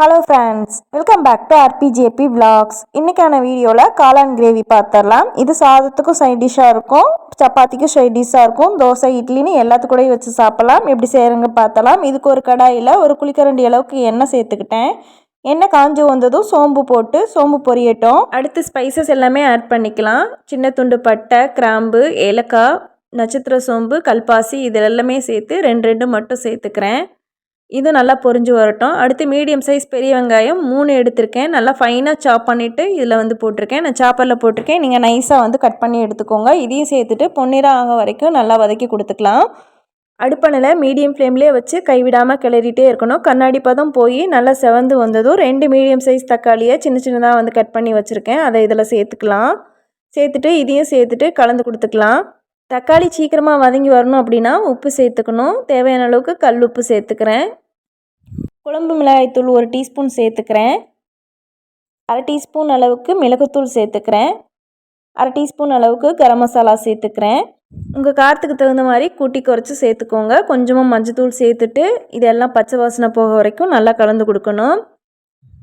Hello friends welcome back to RBJP vlogs இன்றைக்கான வீடியோவில் காளான் கிரேவி பார்த்துடலாம். இது சாதத்துக்கும் சைட் டிஷ்ஷாக இருக்கும். சப்பாத்திக்கும் சைட் டிஷ்ஷாக இருக்கும். தோசை இட்லின்னு எல்லாத்துக்கூடையும் வச்சு சாப்பிட்லாம். எப்படி செய்கிறங்க பார்த்தலாம் இதுக்கு ஒரு கடாயில் ஒரு குளிக்கரண்டி அளவுக்கு எண்ணெய் சேர்த்துக்கிட்டேன். எண்ணெய் காஞ்சி வந்ததும் சோம்பு போட்டு சோம்பு பொரியட்டும். அடுத்து ஸ்பைசஸ் எல்லாமே ஆட் பண்ணிக்கலாம். சின்ன துண்டு பட்டை கிராம்பு ஏலக்காய் நட்சத்திர சோம்பு கல்பாசி இது எல்லாமே சேர்த்து ரெண்டு ரெண்டு மட்டும் சேர்த்துக்கிறேன். இது நல்லா பொரிஞ்சு வரட்டும். அடுத்து மீடியம் சைஸ் பெரிய வெங்காயம் மூணு எடுத்திருக்கேன். நல்லா ஃபைனாக சாப் பண்ணிவிட்டு இதில் வந்து போட்டிருக்கேன். நான் சாப்பரில் போட்டிருக்கேன். நீங்கள் நைஸாக வந்து கட் பண்ணி எடுத்துக்கோங்க. இதையும் சேர்த்துட்டு பொன்னிறம் ஆக வரைக்கும் நல்லா வதக்கி கொடுத்துக்கலாம். அடுப்பணில் மீடியம் ஃப்ளேம்லேயே வச்சு கைவிடாமல் கிளறிட்டே இருக்கணும். கண்ணாடி பதம் போய் நல்லா செவந்து வந்ததும் ரெண்டு மீடியம் சைஸ் தக்காளியை சின்ன சின்னதாக வந்து கட் பண்ணி வச்சுருக்கேன். அதை இதில் சேர்த்துக்கலாம். சேர்த்துட்டு இதையும் சேர்த்துட்டு கலந்து கொடுத்துக்கலாம். தக்காளி சீக்கிரமாக வதங்கி வரணும் அப்படின்னா உப்பு சேர்த்துக்கணும். தேவையான அளவுக்கு கல் உப்பு சேர்த்துக்கிறேன். குழம்பு மிளகாய்த்தூள் ஒரு டீஸ்பூன் சேர்த்துக்கிறேன். அரை டீஸ்பூன் அளவுக்கு மிளகுத்தூள் சேர்த்துக்கிறேன். அரை டீஸ்பூன் அளவுக்கு கரம் மசாலா சேர்த்துக்கிறேன். உங்கள் காரத்துக்கு தகுந்த மாதிரி கூட்டி குறைச்சி சேர்த்துக்கோங்க. கொஞ்சமாக மஞ்சத்தூள் சேர்த்துட்டு இதெல்லாம் பச்சை வாசனை போக வரைக்கும் நல்லா கலந்து கொடுக்கணும்.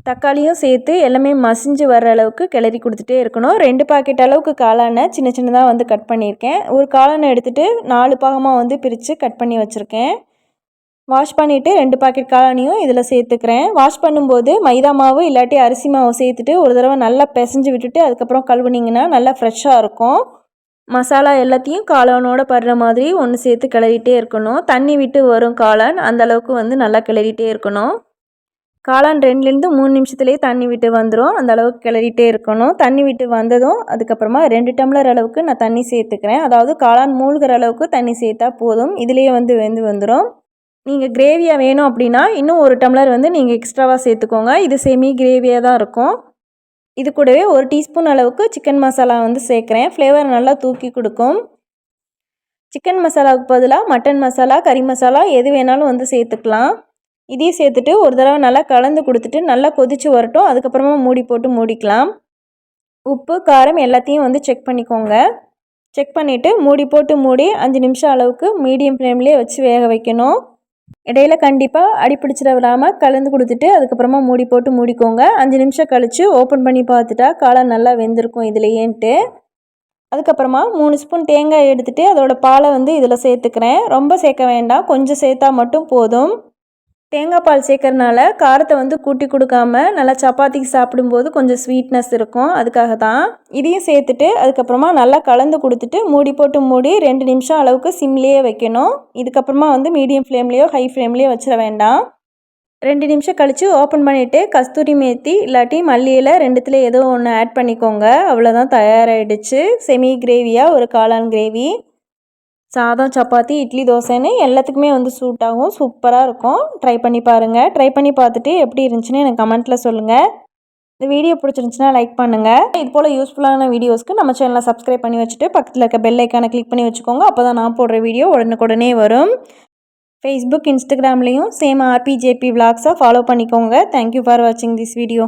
தக்காளியும் சேர்த்து எல்லாமே மசிஞ்சு வர அளவுக்கு கிளறி கொடுத்துட்டே இருக்கணும். ரெண்டு பாக்கெட் அளவுக்கு காளானை சின்ன சின்னதாக வந்து கட் பண்ணியிருக்கேன். ஒரு காளானை எடுத்துகிட்டு நாலு பாகமாக வந்து பிரித்து கட் பண்ணி வச்சுருக்கேன். வாஷ் பண்ணிவிட்டு ரெண்டு பாக்கெட் காளானியும் இதில் சேர்த்துக்கிறேன். வாஷ் பண்ணும்போது மைதா மாவு இல்லாட்டி அரிசி மாவு சேர்த்துட்டு ஒரு தடவை நல்லா பிசைஞ்சு விட்டுட்டு அதுக்கப்புறம் கழுவுனிங்கன்னா நல்லா ஃப்ரெஷ்ஷாக இருக்கும். மசாலா எல்லாத்தையும் காளானோட படுற மாதிரி ஒன்று சேர்த்து கிளறிட்டே இருக்கணும். தண்ணி விட்டு வரும் காளான் அந்தளவுக்கு வந்து நல்லா கிளறிட்டே இருக்கணும். காளான் ரெண்டுலேருந்து மூணு நிமிஷத்துலேயே தண்ணி விட்டு வந்துடும் அந்த அளவுக்கு கிளறிட்டே இருக்கணும். தண்ணி விட்டு வந்ததும் அதுக்கப்புறமா ரெண்டு டம்ளர் அளவுக்கு நான் தண்ணி சேர்த்துக்கிறேன். அதாவது காளான் மூழ்கிற அளவுக்கு தண்ணி சேர்த்தா போதும். இதுலேயே வந்து வெந்து வந்துடும் நீங்கள் கிரேவியாக வேணும் அப்படின்னா இன்னும் ஒரு டம்ளர் வந்து நீங்கள் எக்ஸ்ட்ராவாக சேர்த்துக்கோங்க. இது செமி கிரேவியாக தான் இருக்கும். இது கூடவே ஒரு டீஸ்பூன் அளவுக்கு சிக்கன் மசாலா வந்து சேர்க்குறேன். ஃப்ளேவர் நல்லா தூக்கி கொடுக்கும். சிக்கன் மசாலாவுக்கு பதிலாக மட்டன் மசாலா கறி மசாலா எது வேணாலும் வந்து சேர்த்துக்கலாம். இதையும் சேர்த்துட்டு ஒரு தடவை நல்லா கலந்து கொடுத்துட்டு நல்லா கொதித்து வரட்டும். அதுக்கப்புறமா மூடி போட்டு மூடிக்கலாம். உப்பு காரம் எல்லாத்தையும் வந்து செக் பண்ணிக்கோங்க. செக் பண்ணிவிட்டு மூடி போட்டு மூடி அஞ்சு நிமிஷம் அளவுக்கு மீடியம் ஃப்ளேம்லேயே வச்சு வேக வைக்கணும். இடையில கண்டிப்பாக அடிப்பிடிச்சிட விடாமல் கலந்து கொடுத்துட்டு அதுக்கப்புறமா மூடி போட்டு மூடிக்கோங்க. அஞ்சு நிமிஷம் கழித்து ஓப்பன் பண்ணி பார்த்துட்டா காளான் நல்லா வெந்திருக்கும் இதுலேயேன்ட்டு. அதுக்கப்புறமா மூணு ஸ்பூன் தேங்காய் எடுத்துகிட்டு அதோடய பாலை வந்து இதில் சேர்த்துக்கிறேன். ரொம்ப சேர்க்க வேண்டாம். கொஞ்சம் சேர்த்தா மட்டும் போதும். தேங்காய் பால் சேர்க்கறனால காரத்தை வந்து கூட்டி கொடுக்காம நல்லா சப்பாத்திக்கு சாப்பிடும்போது கொஞ்சம் ஸ்வீட்னஸ் இருக்கும். அதுக்காக தான் இதையும் சேர்த்துட்டு அதுக்கப்புறமா நல்லா கலந்து கொடுத்துட்டு மூடி போட்டு மூடி ரெண்டு நிமிஷம் அளவுக்கு சிம்லேயே வைக்கணும். இதுக்கப்புறமா வந்து மீடியம் ஃப்ளேம்லேயோ ஹை ஃப்ளேம்லேயோ வச்சிட வேண்டாம். ரெண்டு நிமிஷம் கழித்து ஓப்பன் பண்ணிவிட்டு கஸ்தூரி மேத்தி இல்லாட்டி மல்லியில் ரெண்டுத்தில் ஏதோ ஒன்று ஆட் பண்ணிக்கோங்க. அவ்வளோதான் தயாராகிடுச்சு செமி கிரேவியாக ஒரு காளான் கிரேவி சாதம் சப்பாத்தி இட்லி தோசைன்னு எல்லாத்துக்குமே வந்து சூட் ஆகும். சூப்பராக இருக்கும். ட்ரை பண்ணி பாருங்கள் ட்ரை பண்ணி பார்த்துட்டு எப்படி இருந்துச்சுன்னு எனக்கு கமெண்ட்டில் சொல்லுங்கள் இந்த வீடியோ பிடிச்சிருந்துச்சுன்னா லைக் பண்ணுங்கள் இது போல் யூஸ்ஃபுல்லான வீடியோஸ்க்கு நம்ம சேனலை சப்ஸ்கிரைப் பண்ணி வச்சுட்டு பக்கத்தில் இருக்க பெல் ஐக்கானை கிளிக் பண்ணி வச்சுக்கோங்க. அப்போ தான் நான் போடுற வீடியோ உடனுக்குடனே வரும். ஃபேஸ்புக் இன்ஸ்டாகிராம்லேயும் சேம் ஆர்பிஜேபி விளாக்ஸாக ஃபாலோ பண்ணிக்கோங்க. தேங்க்யூ ஃபார் வாட்சிங் திஸ் வீடியோ